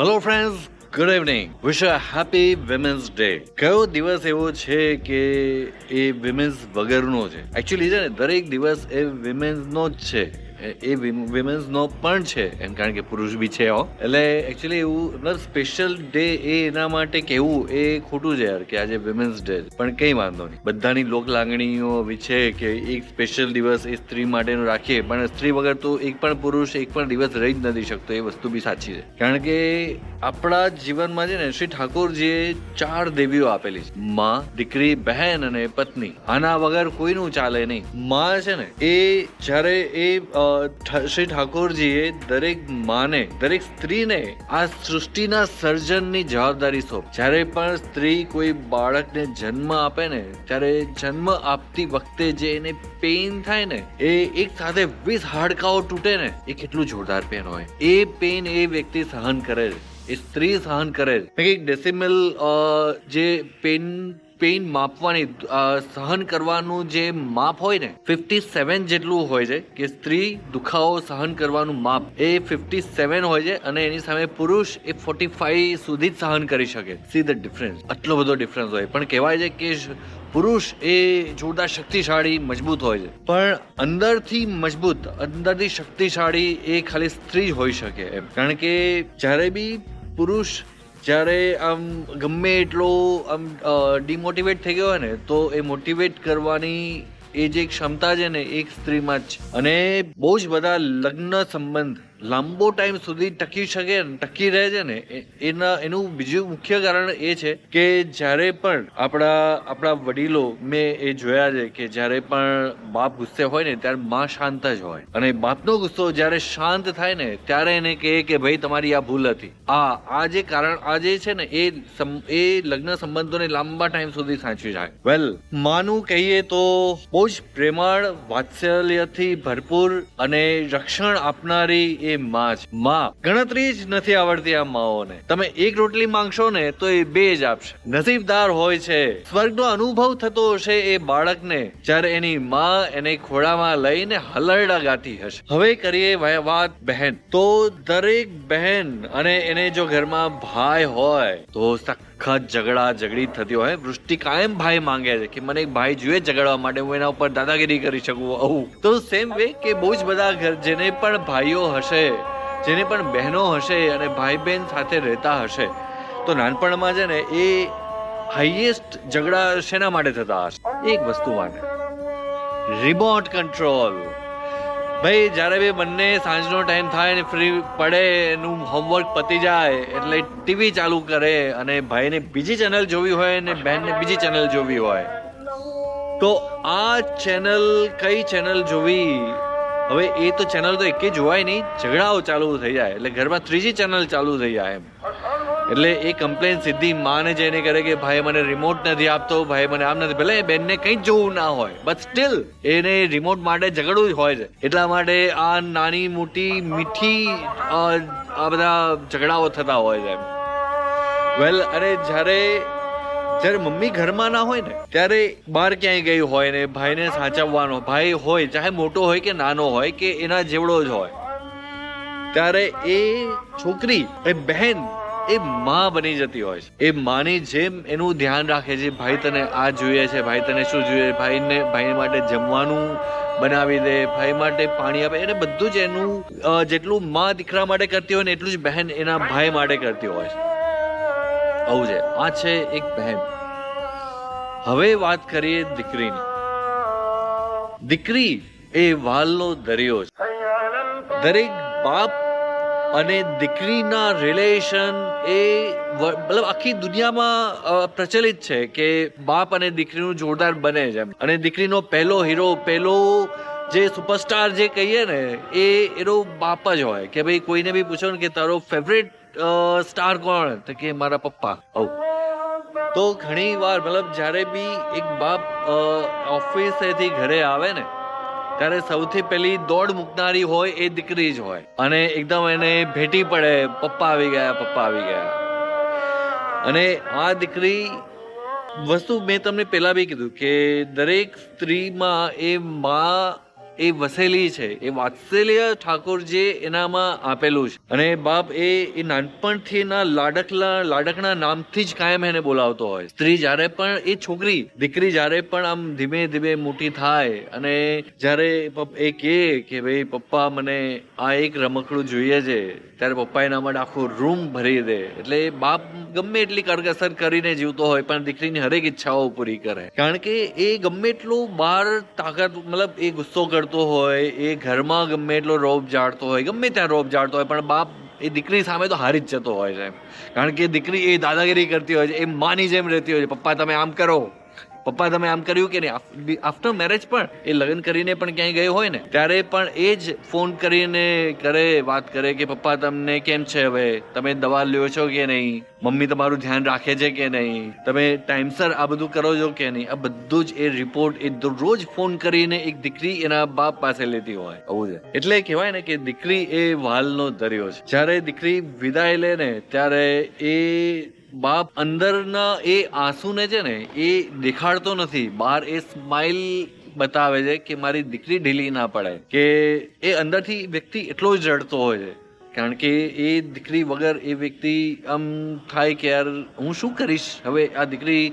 Hello friends good evening wish happy women's day કયો દિવસ એવો છે કે એ વિમેન્સ વગરનો છે? એકચ્યુઅલી છે ને, દરેક દિવસ એ વિમેન્સનો જ છે. એ- વિમેન્સનો પણ છે, એમ કારણ કે પુરુષ બી છે એટલે એકચ્યુઅલી એવું, મતલબ સ્પેશિયલ ડે એ એના માટે કેવું એ ખોટું છે યાર, કે આજે વિમેન્સ ડે પણ કંઈ વાંધો નહીં. બધાની લોક લાગણીઓ બી છે કે એક સ્પેશિયલ દિવસ એ સ્ત્રી માટેનું રાખીએ, પણ સ્ત્રી વગર તો એક પણ પુરુષ એક પણ દિવસ રહી જ નથી શકતો, એ વસ્તુ બી સાચી છે. કારણ કે આપણા જીવનમાં છે ને, શ્રી ઠાકોરજીએ ચાર દેવીઓ આપેલી છે. માં, દીકરી, બહેન અને પત્ની. આના વગર કોઈનું ચાલે નહીં. માં છે ને, એ જ્યારે એ શ્રી ઠાકોરજીએ દરેક માને, દરેક સ્ત્રીને આ સૃષ્ટિના સર્જનની જવાબદારી સોંપ. જ્યારે પણ સ્ત્રી કોઈ બાળકને જન્મ આપે ને, ત્યારે જન્મ આપતી વખતે જે એને પેઇન થાય ને, એ એક સાથે વીસ હાડકાઓ તૂટે ને, એ કેટલું જોરદાર પેન હોય. એ પેન એ વ્યક્તિ સહન કરે છે. એ સ્ત્રી સહન કરે છે. એક ડેસિમલ જે પેન પેઇન માપવાની સહન કરવાનું જે માપ હોય ને ફિફ્ટી સેવન જેટલું હોય છે કે સ્ત્રી દુખાવો સહન કરવાનું માપ. એ ફિફ્ટી સેવન હોય છે અને એની સામે પુરુષ એ ફોર્ટી ફાઈવ સુધી જ સહન કરી શકે. સી ધ ડિફરન્સ આટલો બધો ડિફરન્સ હોય. પણ કહેવાય છે કે પુરુષ એ જોરદાર શક્તિશાળી, મજબૂત હોય છે. પણ અંદરથી મજબૂત, અંદરથી શક્તિશાળી એ ખાલી સ્ત્રી જ હોઈ શકે એમ. કારણ કે જ્યારે બી પુરુષ જ્યારે આમ ગમે એટલો આમ ડિમોટિવેટ થઈ ગયો હોય ને, તો એ મોટિવેટ કરવાની એ જે ક્ષમતા છે ને એક સ્ત્રીમાં જ. અને બહુ જ બધા લગ્ન સંબંધ લાંબો ટાઈમ સુધી ટકી શકે, ટકી રહે છે ને એના એનું બીજું મુખ્ય કારણ એ છે કે જ્યારે પણ આપણા આપણા વડીલો મેં એ જોયા છે કે જ્યારે પણ બાપ ગુસ્સે હોય ને, ત્યારે માં શાંત જ હોય. અને બાપનો ગુસ્સો જ્યારે શાંત થાય ને, ત્યારે એને કહે કે, ભાઈ, તમારી આ ભૂલ હતી. આ આ જે કારણ આ જે છે ને, એ એ લગ્ન સંબંધોને લાંબા ટાઈમ સુધી સાચવી જાય. વેલ, માનું કહીએ તો બહુ જ પ્રેમાળ, વાત્સલ્યથી ભરપૂર અને રક્ષણ આપનારી એ માં છે માં. ગણતરી જ નથી આવડતી આ માઓને. તમે એક રોટલી માંગશો ને તો એ બે જ આપશે. નસીબદાર હોય છે. સ્વર્ગનો અનુભવ થતો હશે એ બાળકને, જ્યારે એની માં એને ખોળામાં લઈને હલરડા ગાતી હશે. હવે કરીએ વાત બહેન. તો દરેક બહેન અને એને જો ઘરમાં ભાઈ હોય, તો સખત ઝઘડા ઝઘડી થતી હોય. વૃષ્ટિ કાયમ ભાઈ માંગે છે કે મને એક ભાઈ જોઈએ ઝઘડવા માટે, હું એના ઉપર દાદાગીરી કરી શકું, આવું. તો સેમ વે કે બહુ જ બધા ઘર, જેને પણ ભાઈઓ હશે, જેને પણ બહેનો હશે અને ભાઈ બહેન સાથે રહેતા હશે, તો નાનપણમાં છે ને એ હાઈએસ્ટ ઝઘડા શેના માટે થતા હશે? એક વસ્તુ માટે રિમોટ કંટ્રોલ ભાઈ, જ્યારે બી બંને સાંજનો ટાઈમ થાય ને ફ્રી પડે, એનું હોમવર્ક પતી જાય, એટલે ટીવી ચાલુ કરે અને ભાઈને બીજી ચેનલ જોવી હોય ને બહેનને બીજી ચેનલ જોવી હોય. તો આ ચેનલ કઈ ચેનલ જોવી? હવે એ તો ચેનલ તો એકે જોવાય નહીં, ઝઘડાઓ ચાલુ થઈ જાય, એટલે ઘરમાં ત્રીજી ચેનલ ચાલુ થઈ જાય એમ. એટલે એ કમ્પ્લેન સીધી માને જઈને કરે કે ભાઈ મને રિમોટ નથી આપતો, ભાઈ મને આમ નથી. ભલે એ બેનને કંઈ જોવું ના હોય બટ સ્ટીલ એને રિમોટ માટે ઝઘડવું જ હોય છે. એટલા માટે આ નાની, મોટી, મીઠી આ બધા ઝઘડાઓ થતા હોય છે વેલ અને જ્યારે જ્યારે મમ્મી ઘરમાં ના હોય ને, ત્યારે બહાર ક્યાંય ગઈ હોય ને, ભાઈને સાચવવાનો, ભાઈ હોય, ચાહે મોટો હોય કે નાનો હોય, કે એના જેવડો જ હોય, ત્યારે એ છોકરી, એ બહેન એ માં બની જતી હોય છે. એ માની જેમ એનું ધ્યાન રાખે છે, ભાઈ તને આ જોઈએ છે, ભાઈ તને શું જોઈએ? ભાઈને ભાઈ માટે જમવાનું બનાવી દે, ભાઈ માટે પાણી આપે. એને બધું જ એનું જેટલું માં દીકરા માટે કરતી હોય ને એટલું જ બહેન એના ભાઈ માટે કરતી હોય છે. આવું છે. આ છે એક બહેન. હવે વાત કરીએ દીકરીની. દીકરી એ વાલનો દરિયો છે. દરેક બાપ અને દીકરીના રિલેશન એ મતલબ આખી દુનિયામાં પ્રચલિત છે કે બાપ અને દીકરીનું જોરદાર બને છે. અને દીકરીનો પહેલો હીરો પહેલો જે સુપરસ્ટાર જે કહીએ ને, એ, એનો બાપ જ હોય. કે ભાઈ કોઈને બી પૂછો ને કે તારો ફેવરેટ સ્ટાર કોણ તો કે મારા પપ્પા. આવું. તો ઘણી વાર, મતલબ જ્યારે બી એક બાપ ઓફિસેથી ઘરે આવે ને ત્યારે સૌથી પહેલી દોડ મૂકનારી હોય એ દીકરી જ હોય. અને એકદમ એને ભેટી પડે, પપ્પા આવી ગયા, પપ્પા આવી ગયા. અને આ દીકરી, વસ્તુ મેં તમને પહેલા બી કીધું કે દરેક સ્ત્રીમાં એ માં એ વસેલી છે. એ વાત્સલ્ય ઠાકોરજીએ એનામાં આપેલું છે. અને બાપ એ એ નાનપણથી એના લાડકલા, લાડકના નામથી જ કાયમ એને બોલાવતો હોય. સ્ત્રી જ્યારે પણ, એ છોકરી, દીકરી જ્યારે પણ આમ ધીમે ધીમે મોટી થાય અને જ્યારે એ કહે કે ભાઈ પપ્પા, મને આ એક રમકડું જોઈએ છે. ત્યારે પપ્પા એના માટે આખો રૂમ ભરી દે. એટલે બાપ ગમે એટલી કરકસર કરીને જીવતો હોય, પણ દીકરીની હરેક ઈચ્છાઓ પૂરી કરે. કારણ કે એ ગમે એટલું બહાર તાકાત, મતલબ એ ગુસ્સો કરતો હોય, એ ઘરમાં ગમે એટલો રોબ જાળતો હોય, ગમે ત્યાં રોબ જાળતો હોય, પણ બાપ એ દીકરી સામે તો હારી જ જતો હોય છે કારણ કે દીકરી એ દાદાગીરી કરતી હોય છે, એ માની જેમ રહેતી હોય છે, પપ્પા, તમે આમ કરો. પપ્પા, તમે આમ કર્યું કે નહીં? આફ્ટર મેરેજ પણ એ લગ્ન કરીને પણ ક્યાંય ગયો હોય ને, ત્યારે પણ એ જ ફોન કરીને કરે, વાત કરે કે, પપ્પા, તમને કેમ છે હવે? તમે દવા લ્યો છો કે નહીં? મમ્મી તમારું ધ્યાન રાખે છે કે નહીં? તમે ટાઈમસર આ બધું કરો છો કે નહીં? આ બધું જ એ રિપોર્ટ એ દરરોજ ફોન કરીને એક દીકરી એના બાપ પાસે લેતી હોય. આવું છે. એટલે કહેવાય ને કે દીકરી એ વાલનો દરિયો છે. જ્યારે દીકરી વિદાય લે ને ત્યારે એ બાપ અંદરના એ આંસુને છે ને એ દેખાડતો નથી. બહાર એ સ્માઇલ બતાવે છે કે મારી દીકરી ઢીલી ના પડે. કે એ અંદરથી વ્યક્તિ એટલો જ રડતો હોય છે. કારણ કે એ દીકરી વગર એ વ્યક્તિ આમ થાય કે યાર, હું શું કરીશ? હવે આ દીકરી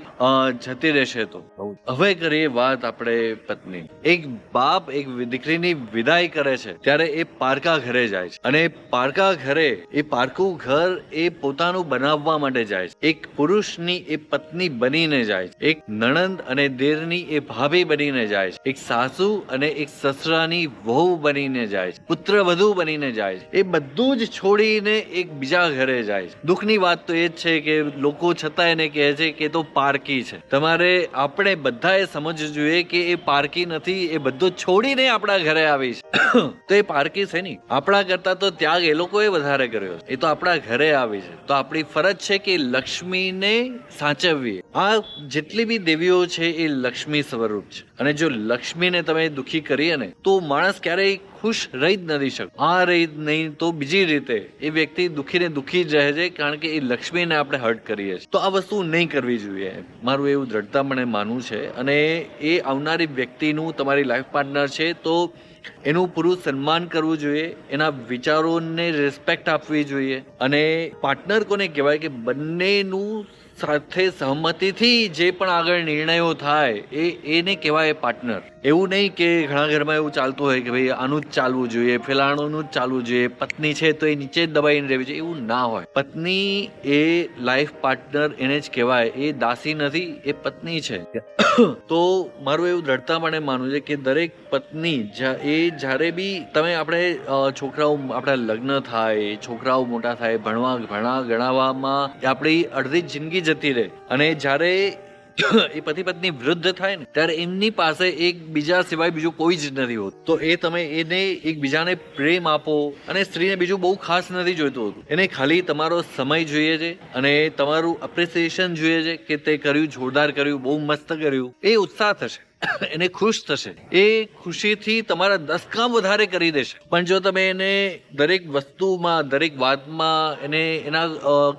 જતી રહેશે તો. હવે કરીએ વાત આપણે પત્ની. એક બાપ એક દીકરીની વિદાય કરે છે, ત્યારે એ પારકા ઘરે જાય છે. અને પારકા ઘરે, એ પારકું ઘર એ પોતાનું બનાવવા માટે જાય છે. એક પુરુષની એ પત્ની બનીને જાય છે. એક નણંદ અને દેરની એ ભાભી બનીને જાય છે. એક સાસુ અને એક સસરાની વહુ બનીને જાય છે. પુત્ર વધુ બનીને જાય છે. એ બધું જ છોડીને એક બીજા ઘરે જાય છે. દુઃખની વાત તો એ જ છે કે લોકો છતાં એને કહે છે કે તો પારકી છે. તમારે આપણે બધાએ સમજવું જોઈએ કે એ પારકી નથી, એ બધું છોડીને આપણા ઘરે આવી છે. તો એ પારકી છે નહીં. આપણા કરતા તો ત્યાગ એ લોકોએ વધારે કર્યો એ તો આપણા ઘરે આવી છે. તો આપણી ફરજ છે કે લક્ષ્મીને સાચવવી આ જેટલી બી દેવીઓ છે એ લક્ષ્મી સ્વરૂપ છે. અને જો લક્ષ્મીને તમે દુખી કરીએ ને, તો માણસ ક્યારેય ખુશ રહી જ નથી શકતો. આ રહી નહીં તો બીજી રીતે એ વ્યક્તિ દુખીને દુખી જ રહે છે કારણ કે એ લક્ષ્મીને આપણે હર્ટ કરીએ છીએ. તો આ વસ્તુ નહીં કરવી જોઈએ. મારું એવું દ્રઢતા મને માનવું છે અને એ આવનારી વ્યક્તિનું તમારી લાઈફ પાર્ટનર છે તો એનું પૂરું સન્માન કરવું જોઈએ, એના વિચારોને રિસ્પેક્ટ આપવી જોઈએ અને પાર્ટનર કોને કહેવાય કે બંનેનું સાથે સહમતિથી જે પણ આગળ નિર્ણયો થાય, એ એને કહેવાય પાર્ટનર. એવું નહીં કે ઘણા ઘરમાં એવું ચાલતું હોય કે ભાઈ, આનું જ ચાલવું જોઈએ, ફલાણુંનું જ ચાલવું જોઈએ, પત્ની છે તો એ નીચે જ દબાઈને રહેવી જોઈએ, એવું ના હોય. પત્ની એ લાઈફ પાર્ટનર એને જ કહેવાય, એ દાસી નથી, એ પત્ની છે. તો મારું એવું દ્રઢતાપણે માનવું છે કે દરેક પત્ની એ જ્યારે બી તમે આપણે છોકરાઓ, આપણા લગ્ન થાય, છોકરાઓ મોટા થાય, ભણવા, ભણા ગણાવવામાં આપણી અડધી જિંદગી જતી રહે. અને જ્યારે એ પતિ પત્ની વૃદ્ધ થાય ને, ત્યારે એમની પાસે એક બીજા સિવાય બીજું કોઈ જ નથી હોતું. તો એ તમે એને એકબીજાને પ્રેમ આપો અને સ્ત્રીને બીજું બહુ ખાસ નથી જોઈતું હતું. એને ખાલી તમારો સમય જોઈએ છે અને તમારું અપ્રિસિએશન જોઈએ છે કે તે કર્યું, જોરદાર કર્યું, બહુ મસ્ત કર્યું. એ ઉત્સાહ થશે. એને ખુશ થશે. એ ખુશીથી તમારા દસ કામ વધારે કરી દેશે. પણ જો તમે એને દરેક વસ્તુમાં, દરેક વાતમાં એને એના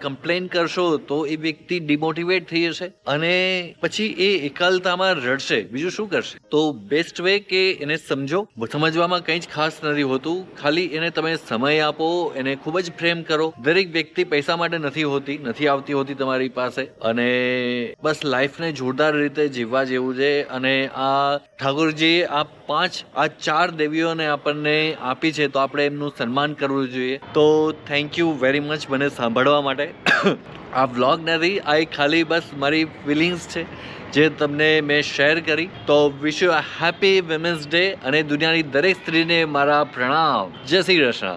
કમ્પ્લેન કરશો, તો એ વ્યક્તિ ડિમોટિવેટ થઈ જશે અને પછી એ એકાલતામાં રડશે. બીજું શું કરશે? તો બેસ્ટ વે કે એને સમજો, સમજવામાં કંઈ જ ખાસ નથી હોતું. ખાલી એને તમે સમય આપો, એને ખૂબ જ પ્રેમ કરો. દરેક વ્યક્તિ પૈસા માટે નથી હોતી, નથી આવતી હોતી તમારી પાસે. અને બસ લાઈફને જોરદાર રીતે જીવવા જેવું છે અને આ ઠાકોરજીએ આ પાંચ, આ ચાર દેવીઓને આપણને આપી છે, તો આપણે એમનું સન્માન કરવું જોઈએ. તો થેન્ક યુ વેરી મચ મને સાંભળવા માટે. આ વ્લોગ નથી, આ એક ખાલી બસ મારી ફિલિંગ્સ છે, જે તમને મેં શેર કરી. તો wish you happy women's day અને દુનિયાની દરેક સ્ત્રીને મારા પ્રણામ. જય શ્રી કૃષ્ણ.